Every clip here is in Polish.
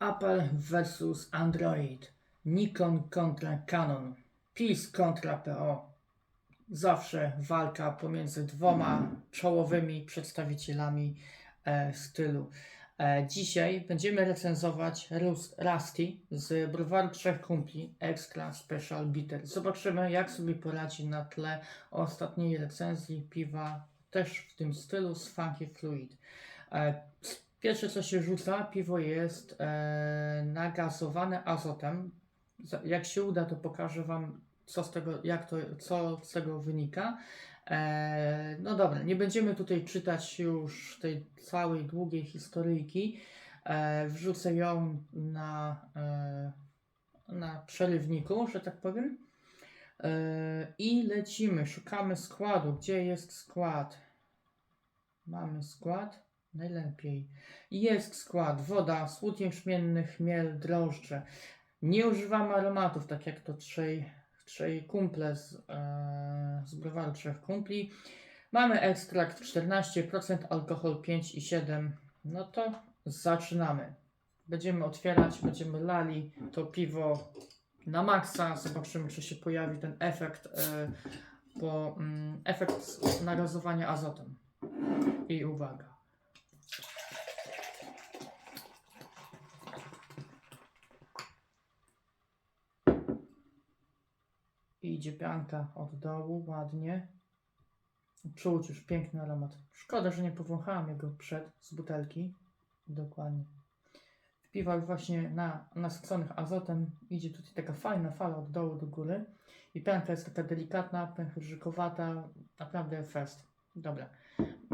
Apple versus Android. Nikon kontra Canon. PiS kontra PO. Zawsze walka pomiędzy dwoma czołowymi przedstawicielami e, stylu. E, dzisiaj będziemy recenzować Rus- Rusty z browaru Trzech Kumpli Extra Special Bitter. Zobaczymy, jak sobie poradzi na tle ostatniej recenzji piwa też w tym stylu z Funky Fluid. E, Pierwsze co się rzuca, piwo jest e, nagazowane azotem. Jak się uda, to pokażę Wam, co z tego, jak to, co z tego wynika. E, no dobra, nie będziemy tutaj czytać już tej całej długiej historyjki. E, wrzucę ją na, e, na przerywniku, że tak powiem. E, I lecimy, szukamy składu. Gdzie jest skład? Mamy skład. Najlepiej. Jest skład. Woda, słód jęczmienny, chmiel, drożdże. Nie używamy aromatów, tak jak to trzej, trzej kumple z, e, z trzech kumpli. Mamy ekstrakt 14%, alkohol 5,7. No to zaczynamy. Będziemy otwierać, będziemy lali to piwo na maksa. Zobaczymy, czy się pojawi ten efekt, e, po, mm, efekt nagazowania azotem. I uwaga. I idzie pianka od dołu, ładnie. Czuć już piękny aromat. Szkoda, że nie powąchałam jego przed z butelki. Dokładnie. W piwach właśnie na, nasyconych azotem idzie tutaj taka fajna fala od dołu do góry. I pianka jest taka delikatna, pęcherzykowata. Naprawdę fest. Dobra.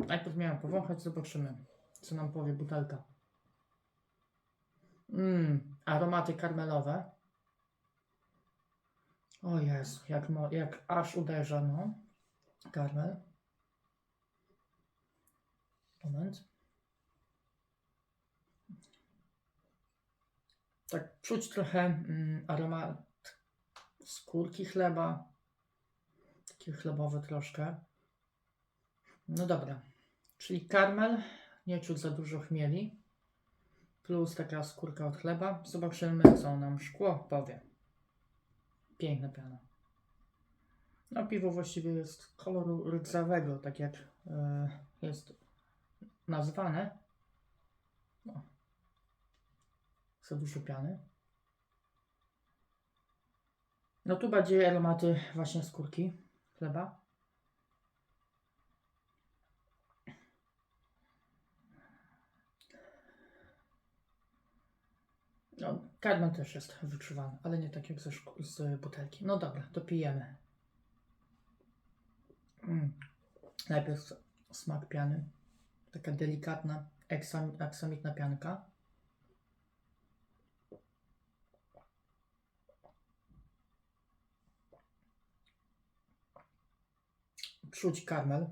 Najpierw miałem powąchać, zobaczymy, co nam powie butelka. Mmm, aromaty karmelowe. O Jezu, jak, mo, jak aż uderza, no. Karmel. Moment. Tak, czuć trochę mm, aromat skórki chleba. Takie chlebowe troszkę. No dobra. Czyli karmel, nie czuć za dużo chmieli. Plus taka skórka od chleba. Zobaczymy, co nam szkło powie. Piękna piana. No piwo właściwie jest koloru rdzawego, tak jak e, jest nazwane. No. Dużo piany. No tu bardziej aromaty właśnie skórki chleba. Karmel też jest wyczuwany, ale nie tak jak ze z butelki. No dobra, to pijemy. Mm. Najpierw smak piany. Taka delikatna, eksam, aksamitna pianka. Czuć karmel.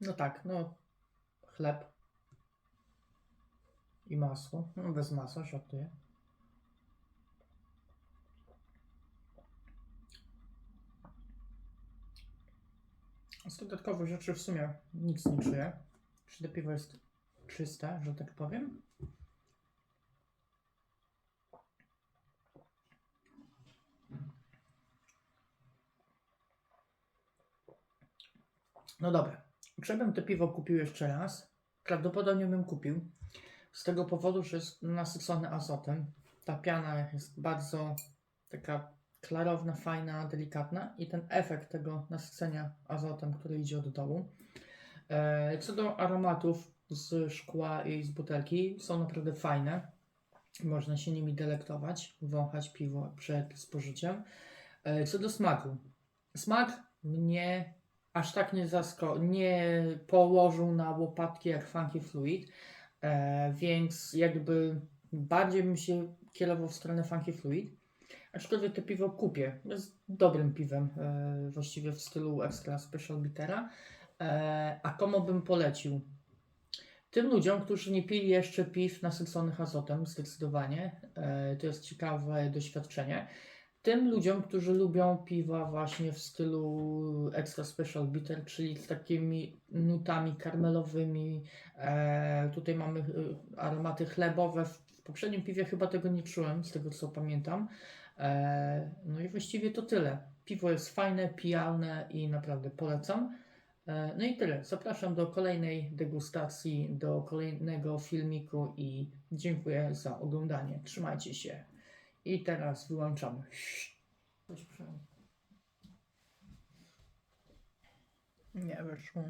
No tak, no chleb i masło. No, bez masła żartuję. Z dodatkowych rzeczy w sumie nic nie czuję. Czy to piwo jest czyste, że tak powiem? No dobra. Gdybym to piwo kupił jeszcze raz, prawdopodobnie bym kupił. Z tego powodu, że jest nasycone azotem. Ta piana jest bardzo taka klarowna, fajna, delikatna i ten efekt tego nasycenia azotem, który idzie od dołu. E, Co do aromatów z szkła i z butelki, są naprawdę fajne. Można się nimi delektować, wąchać piwo przed spożyciem. E, Co do smaku. Smak mnie aż tak nie, zasko- nie położył na łopatki jak Funky Fluid, e, więc jakby bardziej bym się kierował w stronę Funky Fluid. Aczkolwiek to piwo kupię. Jest dobrym piwem, e, właściwie w stylu Extra Special Bittera. E, a komu bym polecił? Tym ludziom, którzy nie pili jeszcze piw nasyconych azotem, zdecydowanie. E, to jest ciekawe doświadczenie. Tym ludziom, którzy lubią piwa właśnie w stylu extra special bitter, czyli z takimi nutami karmelowymi. E, tutaj mamy e, aromaty chlebowe. W, poprzednim piwie chyba tego nie czułem, z tego co pamiętam. E, no i właściwie to tyle. Piwo jest fajne, pijalne i naprawdę polecam. E, No i tyle. Zapraszam do kolejnej degustacji, do kolejnego filmiku i dziękuję za oglądanie. Trzymajcie się. I teraz wyłączamy. Nie wyszło.